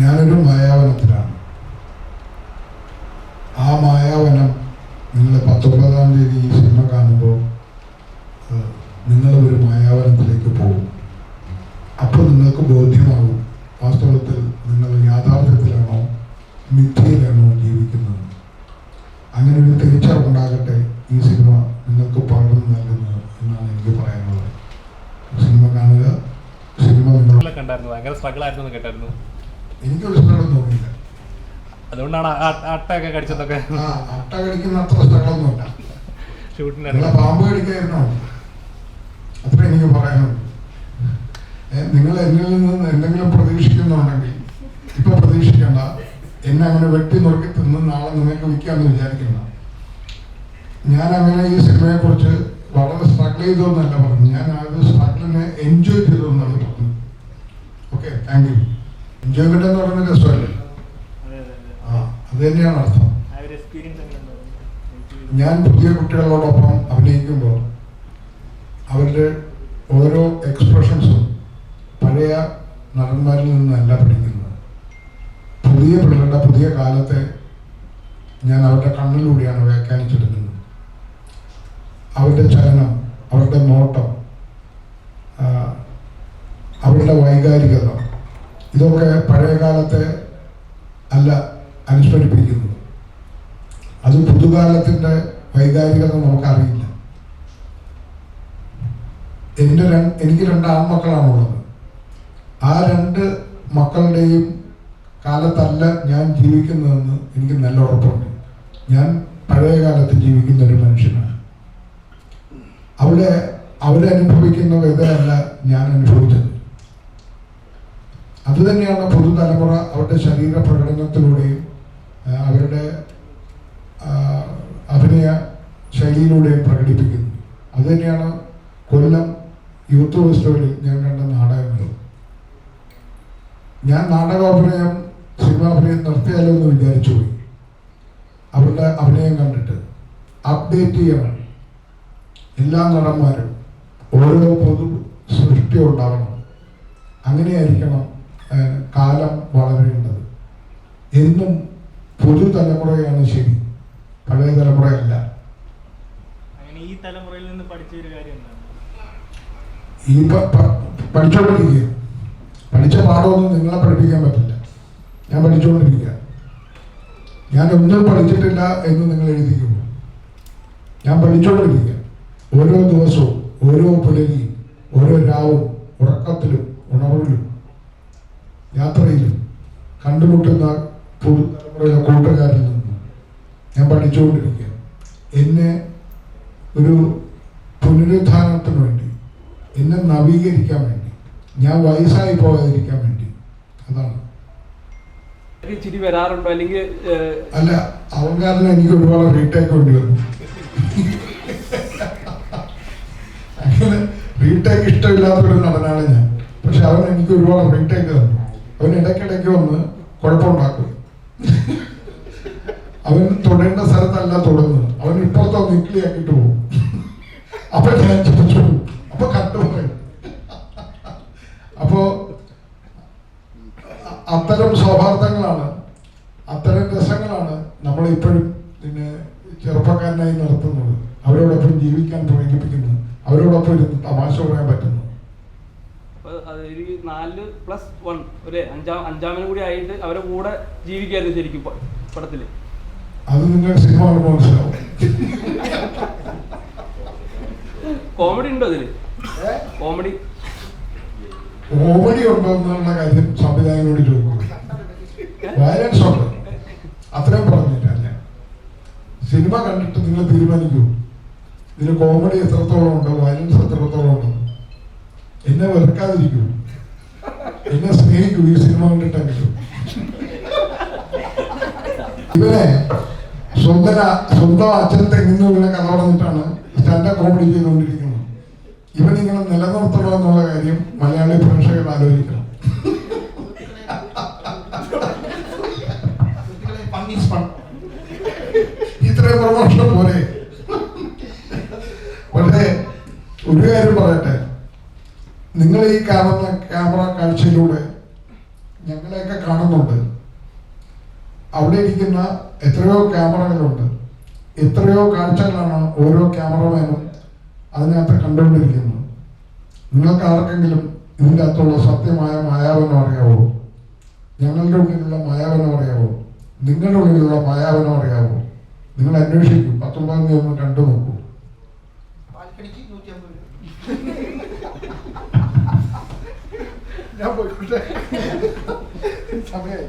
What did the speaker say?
ഞാനൊരു മായാവനത്തിലാണ്. ആ മായാവനം നിങ്ങൾ പത്തൊമ്പതാം തീയതി ഈ സിനിമ കാണുമ്പോൾ നിങ്ങൾ ഒരു മായാവനത്തിലേക്ക് പോകും. അപ്പോൾ നിങ്ങൾക്ക് ബോധ്യമാകും വാസ്തവത്തിൽ നിങ്ങൾ യാഥാർത്ഥ്യത്തിലാണോ മിഥ്യയിലാണോ ജീവിക്കുന്നത്. അങ്ങനെ ഒരു തിരിച്ചറിവുണ്ടാകട്ടെ ഈ സിനിമ നിങ്ങൾക്ക് പകർന്നു നൽകുന്നത് എന്നാണ് എനിക്ക് പറയാനുള്ളത്. സിനിമ കാണുക സിനിമ കണ്ടായിരുന്നു. ഭയങ്കര സ്ട്രഗിൾ ആയിരുന്നു കേട്ടായിരുന്നു. എനിക്കൊരു സ്ഥലം തോന്നിയില്ല. അതുകൊണ്ടാണ് അട്ടയൊക്കെ കടിച്ചതൊക്കെ. അട്ട കടിക്കുന്ന അത്ര സ്ഥലമൊന്നുമില്ല ഷൂട്ടിന് പാമ്പ് കടിക്കായിരുന്നോ? അത്ര എനിക്ക് പറയാനുള്ളൂ. നിങ്ങൾ എന്നിൽ നിന്ന് എന്തെങ്കിലും പ്രതീക്ഷിക്കുന്നുണ്ടെങ്കിൽ ഇപ്പൊ പ്രതീക്ഷിക്കണ്ട. എന്നെ അങ്ങനെ വെട്ടി നുറുക്കി തിന്ന് നാളെ നിങ്ങൾക്ക് വിൽക്കാമെന്ന് വിചാരിക്കണ്ട. ഞാൻ അങ്ങനെ ഈ സിനിമയെ കുറിച്ച് വളരെ സ്ട്രഗിൾ ചെയ്തു എന്നല്ല പറഞ്ഞു ഞാൻ ആ ഒരു സ്ട്രഗിളിനെ എൻജോയ് ചെയ്തു എന്നാണ് പറഞ്ഞത്. ഓക്കെ താങ്ക് യു എൻജോയ്മെന്റ് എന്ന് പറയുന്നത് രസമല്ലേ? ആ അത് തന്നെയാണ് അർത്ഥം. ഞാൻ പുതിയ കുട്ടികളോടൊപ്പം അഭിനയിക്കുമ്പോൾ അവരുടെ ഓരോ എക്സ്പ്രഷൻസും പഴയ നടന്മാരിൽ നിന്നല്ല പഠിക്കുന്നത്. പുതിയ പിള്ളേരുടെ പുതിയ കാലത്തെ ഞാൻ അവരുടെ കണ്ണിലൂടെയാണ് വ്യാഖ്യാനിച്ചെടുക്കുന്നത്. അവരുടെ ചലനം അവരുടെ നോട്ടം ആ, അവരുടെ വൈകാരികത ഇതൊക്കെ പഴയ കാലത്തെ അല്ല അനുസ്മരിപ്പിക്കുന്നത് അത് പുതുകാലത്തിന്റെ വൈകാരികത നമുക്കറിയില്ല. എന്റെ എനിക്ക് രണ്ട് ആൺമക്കളാണുള്ളത്. ആ രണ്ട് മക്കളുടെയും കാലത്തല്ല ഞാൻ ജീവിക്കുന്നതെന്ന് എനിക്ക് നല്ല ഉറപ്പുണ്ട്. ഞാൻ പഴയ കാലത്ത് ജീവിക്കുന്ന ഒരു മനുഷ്യനാണ്. അവിടെ അവരനുഭവിക്കുന്ന വേദനയല്ല ഞാൻ അനുഭവിച്ചത്. അതുതന്നെയാണ് പുതുതലമുറ അവരുടെ ശരീര പ്രകടനത്തിലൂടെയും അവരുടെ അഭിനയ ശൈലിയിലൂടെയും പ്രകടിപ്പിക്കുന്നു. അതുതന്നെയാണ് കൊല്ലം യൂത്ത് ഫെസ്റ്റിവലിൽ ഞാൻ കണ്ട നാടകങ്ങൾ ഞാൻ നാടകാഭിനയം സിനിമാഭിനയം നിർത്തിയാലോ എന്ന് വിചാരിച്ചു പോയി. അവരുടെ അഭിനയം കണ്ടിട്ട് അപ്ഡേറ്റ് ചെയ്യണം. എല്ലാ നടന്മാരും ഓരോ പൊതു സൃഷ്ടി ഉണ്ടാവണം. അങ്ങനെയായിരിക്കണം കാലം വളരേണ്ടത്. എന്നും പുതുതലമുറയാണ് ശരി. പഴയ തലമുറയല്ല. ഈ തലമുറയിൽ നിന്ന് പഠിച്ച ഒരു കാര്യം ഈ പഠിച്ചുകൊണ്ടിരിക്കുക പഠിച്ച പാഠമൊന്നും നിങ്ങളെ പഠിപ്പിക്കാൻ പറ്റില്ല. ഞാൻ പഠിച്ചുകൊണ്ടിരിക്കുക ഞാൻ ഒന്നും പഠിച്ചിട്ടില്ല എന്ന് നിങ്ങൾ എഴുതിക്കുമ്പോൾ ഞാൻ പഠിച്ചുകൊണ്ടിരിക്കുക ഓരോ ദിവസവും ഓരോ പുലരിയും ഓരോ രാവും ഉറക്കത്തിലും ഉണർവിലും യാത്രയിലും കണ്ടുമുട്ടുന്ന പുതുതലമുറയിലെ കൂട്ടുകാരിൽ നിന്ന് ഞാൻ പഠിച്ചുകൊണ്ടിരിക്കുക എന്നെ ഒരു പുനരുദ്ധാരണത്തിന് വേണ്ടി എന്നെ നവീകരിക്കാൻ വേണ്ടി ഞാൻ വയസ്സായി പോകാതിരിക്കാൻ വേണ്ടി അതാണ്. ചിരി വരാറുണ്ടോ? അല്ലെങ്കിൽ അല്ല അവൻ കാരണം എനിക്ക് ഒരുപാട് റീടേക്ക് വേണ്ടി വന്നു. അങ്ങനെ റീടേക്ക് ഇഷ്ടമില്ലാത്തൊരു നടനാണ് ഞാൻ. പക്ഷെ അവൻ എനിക്ക് ഒരുപാട് റീടേക്ക് തന്നു. അവൻ ഇടയ്ക്കിടയ്ക്ക് വന്ന് കുഴപ്പമുണ്ടാക്കും. തൊടേണ്ട സ്ഥലത്തല്ല തൊടുന്നത്. അവൻ ഇപ്പുറത്തോ നിക്കിളിയാക്കിയിട്ട് പോകും. അപ്പൊ ഞാൻ ചോദിച്ചു. അപ്പൊ കണ്ടുപോയി അപ്പോ അത്തരം സൗഹാർദ്ദങ്ങളാണ് അത്തരം രസങ്ങളാണ് നമ്മൾ ഇപ്പോഴും പിന്നെ ചെറുപ്പക്കാരനായി നടത്തുന്നത്. അവരോടൊപ്പം ജീവിക്കാൻ പ്രേരിപ്പിക്കുന്നത്. അവരോടൊപ്പം ഇരുന്ന് തമാശ പറയാൻ പറ്റുന്നു ഒരു നാല് പ്ലസ് വൺ ഒരു അഞ്ചാം അഞ്ചാമനും കൂടി ആയിട്ട് അവരുടെ കൂടെ ജീവിക്കായിരുന്നു ശരിക്കും പടത്തിൽ. അത് നിങ്ങൾ സിനിമ കാണുമ്പോൾ മനസ്സിലാവും. കോമഡി ഉണ്ടോ അതിൽ? കോമഡി കോമഡി ഉണ്ടോ എന്നുള്ള കാര്യം സംവിധായകനോട് ചോദിക്കും വയലൻസ് ഉണ്ട്? അത്രയും പറഞ്ഞില്ല ഞാൻ. സിനിമ കണ്ടിട്ട് നിങ്ങൾ തീരുമാനിക്കൂ. ഇതിന് കോമഡി എത്രത്തോളം ഉണ്ടോ വയലൻസ് എത്രത്തോളം ഉണ്ടോ. എന്നെ വെറുക്കാതിരിക്കൂ. എന്നെ സ്നേഹിക്കൂ ഈ സിനിമ കണ്ടിട്ടാണ് ഇവനെ സ്വന്തം സ്വന്തം അച്ഛൻ നിന്നുള്ള കഥ പറഞ്ഞിട്ടാണ് സ്റ്റാൻഡപ്പ് കോമഡി ചെയ്തുകൊണ്ടിരിക്കുന്നത്. ഇവ നിങ്ങൾ നിലനിർത്തണം എന്നുള്ള കാര്യം മലയാളി പ്രേക്ഷകർ ആലോചിക്കണം. ഇത്രയും പ്രമോഷൻ പോലെ പക്ഷേ ഒരു കാര്യം പറയട്ടെ. നിങ്ങൾ ഈ കാണുന്ന ക്യാമറ കാഴ്ചയിലൂടെ ഞങ്ങളെയൊക്കെ കാണുന്നുണ്ട്. അവിടെ ഇരിക്കുന്ന എത്രയോ ക്യാമറകളുണ്ട്. എത്രയോ കാഴ്ചകളാണ് ഓരോ ക്യാമറമാനും അതിനകത്ത് കണ്ടുകൊണ്ടിരിക്കുന്നത്. നിങ്ങൾക്ക് ആർക്കെങ്കിലും ഇതിന്റെ അകത്തുള്ള സത്യമായ മായാവനം അറിയാവോ ഞങ്ങളുടെ ഉള്ളിലുള്ള മായാവനം അറിയാവോ നിങ്ങളുടെ ഉള്ളിലുള്ള മായാവനം അറിയാവോ നിങ്ങൾ അന്വേഷിക്കും. പത്തൊമ്പതാം തീയതി ഒന്ന് കണ്ടു നോക്കൂ. ഞാൻ പോയിക്കോട്ടെ. സമയമായി.